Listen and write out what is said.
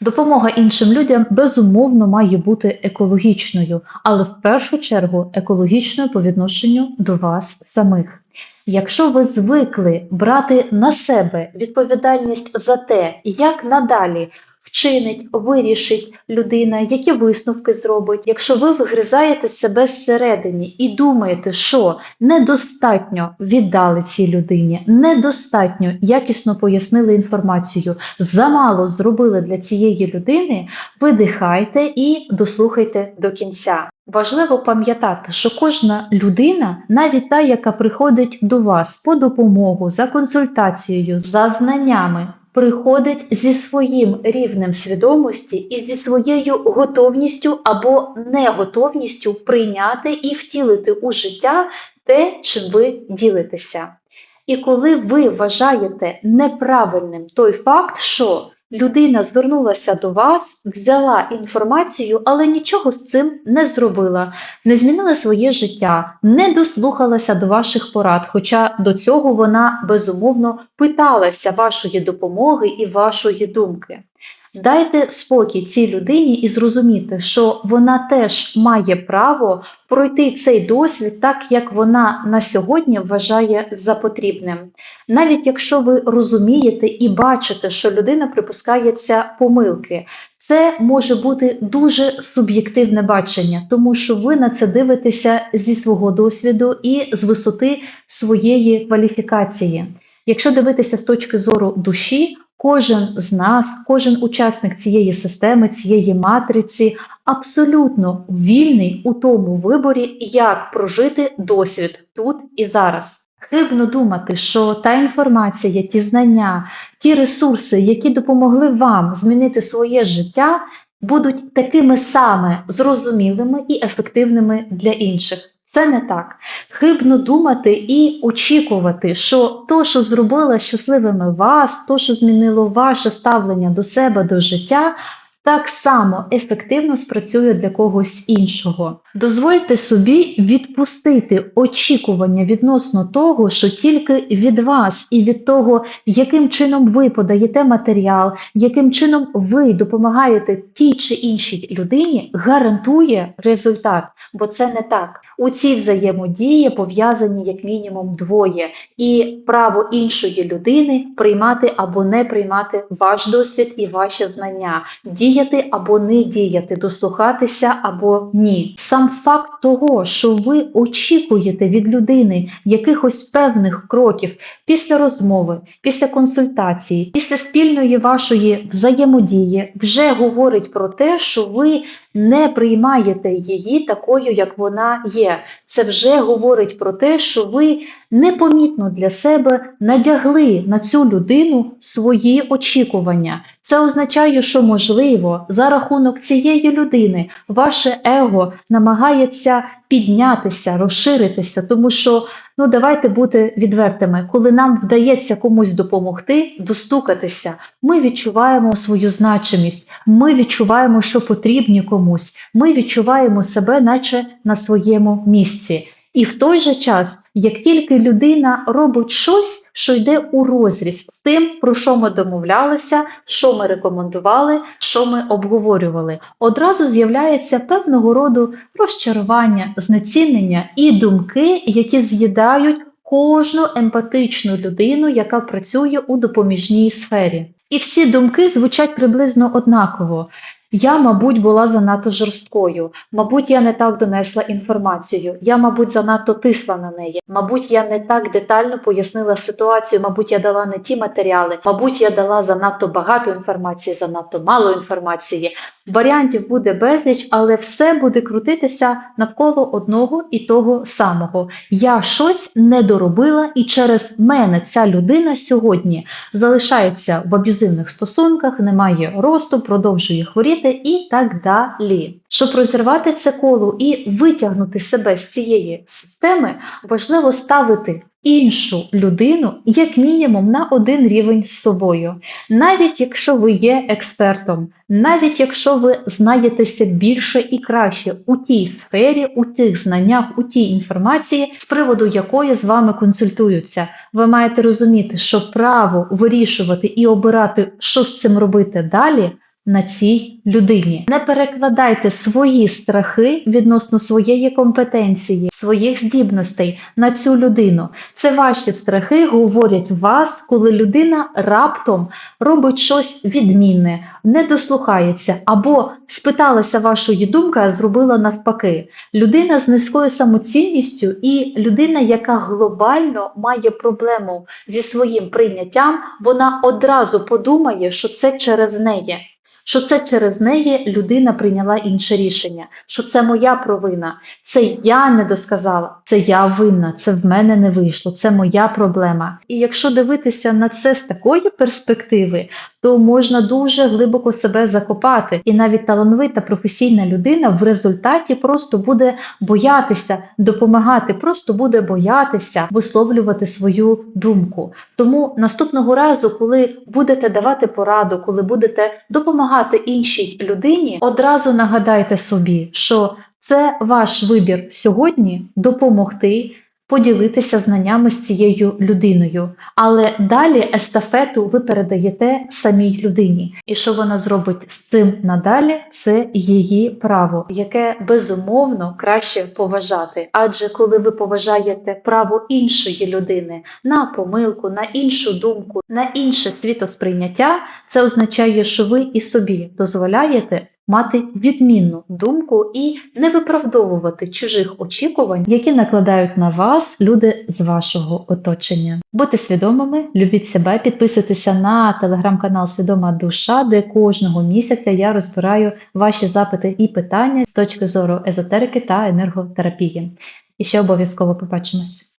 Допомога іншим людям безумовно має бути екологічною, але в першу чергу екологічною по відношенню до вас самих. Якщо ви звикли брати на себе відповідальність за те, як надалі вчинить, вирішить людина, які висновки зробить, якщо ви вигризаєте себе зсередині і думаєте, що недостатньо віддали цій людині, недостатньо якісно пояснили інформацію, замало зробили для цієї людини, видихайте і дослухайте до кінця. Важливо пам'ятати, що кожна людина, навіть та, яка приходить до вас по допомогу, за консультацією, за знаннями, приходить зі своїм рівнем свідомості і зі своєю готовністю або неготовністю прийняти і втілити у життя те, чим ви ділитеся. І коли ви вважаєте неправильним той факт, що людина звернулася до вас, взяла інформацію, але нічого з цим не зробила, не змінила своє життя, не дослухалася до ваших порад, хоча до цього вона безумовно питалася вашої допомоги і вашої думки. Дайте спокій цій людині і зрозуміти, що вона теж має право пройти цей досвід так, як вона на сьогодні вважає за потрібним. Навіть якщо ви розумієте і бачите, що людина припускається помилки, це може бути дуже суб'єктивне бачення, тому що ви на це дивитеся зі свого досвіду і з висоти своєї кваліфікації. Якщо дивитися з точки зору душі, кожен з нас, кожен учасник цієї системи, цієї матриці абсолютно вільний у тому виборі, як прожити досвід тут і зараз. Хибно думати, що та інформація, ті знання, ті ресурси, які допомогли вам змінити своє життя, будуть такими саме зрозумілими і ефективними для інших. Це не так. Хибно думати і очікувати, що то, що зробило щасливими вас, то, що змінило ваше ставлення до себе, до життя, так само ефективно спрацює для когось іншого. Дозвольте собі відпустити очікування відносно того, що тільки від вас і від того, яким чином ви подаєте матеріал, яким чином ви допомагаєте тій чи іншій людині, гарантує результат, бо це не так. У цій взаємодії пов'язані як мінімум двоє, і право іншої людини приймати або не приймати ваш досвід і ваші знання, діяти або не діяти, дослухатися або ні. Сам факт того, що ви очікуєте від людини якихось певних кроків після розмови, після консультації, після спільної вашої взаємодії, вже говорить про те, що ви не приймаєте її такою, як вона є. Це вже говорить про те, що ви непомітно для себе надягли на цю людину свої очікування. Це означає, що можливо за рахунок цієї людини ваше его намагається піднятися, розширитися, тому що ну давайте бути відвертими, коли нам вдається комусь допомогти, достукатися, ми відчуваємо свою значимість, ми відчуваємо, що потрібні комусь, ми відчуваємо себе, наче на своєму місці. І в той же час, як тільки людина робить щось, що йде у розріз з тим, про що ми домовлялися, що ми рекомендували, що ми обговорювали, одразу з'являється певного роду розчарування, знецінення і думки, які з'їдають кожну емпатичну людину, яка працює у допоміжній сфері. І всі думки звучать приблизно однаково. Я, мабуть, була занадто жорсткою, мабуть, я не так донесла інформацію, я, мабуть, занадто тисла на неї, мабуть, я не так детально пояснила ситуацію, мабуть, я дала не ті матеріали, мабуть, я дала занадто багато інформації, занадто мало інформації. Варіантів буде безліч, але все буде крутитися навколо одного і того самого. Я щось не доробила, і через мене ця людина сьогодні залишається в аб'юзивних стосунках, не має росту, продовжує хворіти і так далі. Щоб розірвати це коло і витягнути себе з цієї системи, важливо ставити іншу людину як мінімум на один рівень з собою. Навіть якщо ви є експертом, навіть якщо ви знаєтеся більше і краще у тій сфері, у тих знаннях, у тій інформації, з приводу якої з вами консультуються, ви маєте розуміти, що право вирішувати і обирати, що з цим робити далі, на цій людині. Не перекладайте свої страхи відносно своєї компетенції, своїх здібностей на цю людину. Це ваші страхи говорять вас, коли людина раптом робить щось відмінне, не дослухається або спиталася вашої думки, а зробила навпаки. Людина з низькою самоцінністю і людина, яка глобально має проблему зі своїм прийняттям, вона одразу подумає, що це через неї. Що це через неї людина прийняла інше рішення, що це моя провина, це я не досказала, це я винна, це в мене не вийшло, це моя проблема. І якщо дивитися на це з такої перспективи, то можна дуже глибоко себе закопати, і навіть талановита професійна людина в результаті просто буде боятися допомагати, просто буде боятися висловлювати свою думку. Тому наступного разу, коли будете давати пораду, коли будете допомагати іншій людині, одразу нагадайте собі, що це ваш вибір сьогодні допомогти. Поділитися знаннями з цією людиною, але далі естафету ви передаєте самій людині. І що вона зробить з цим надалі, це її право, яке безумовно краще поважати. Адже коли ви поважаєте право іншої людини на помилку, на іншу думку, на інше світосприйняття, це означає, що ви і собі дозволяєте мати відмінну думку і не виправдовувати чужих очікувань, які накладають на вас люди з вашого оточення. Будьте свідомими, любіть себе, підписуйтеся на телеграм-канал Свідома Душа, де кожного місяця я розбираю ваші запити і питання з точки зору езотерики та енерготерапії. І ще обов'язково побачимось.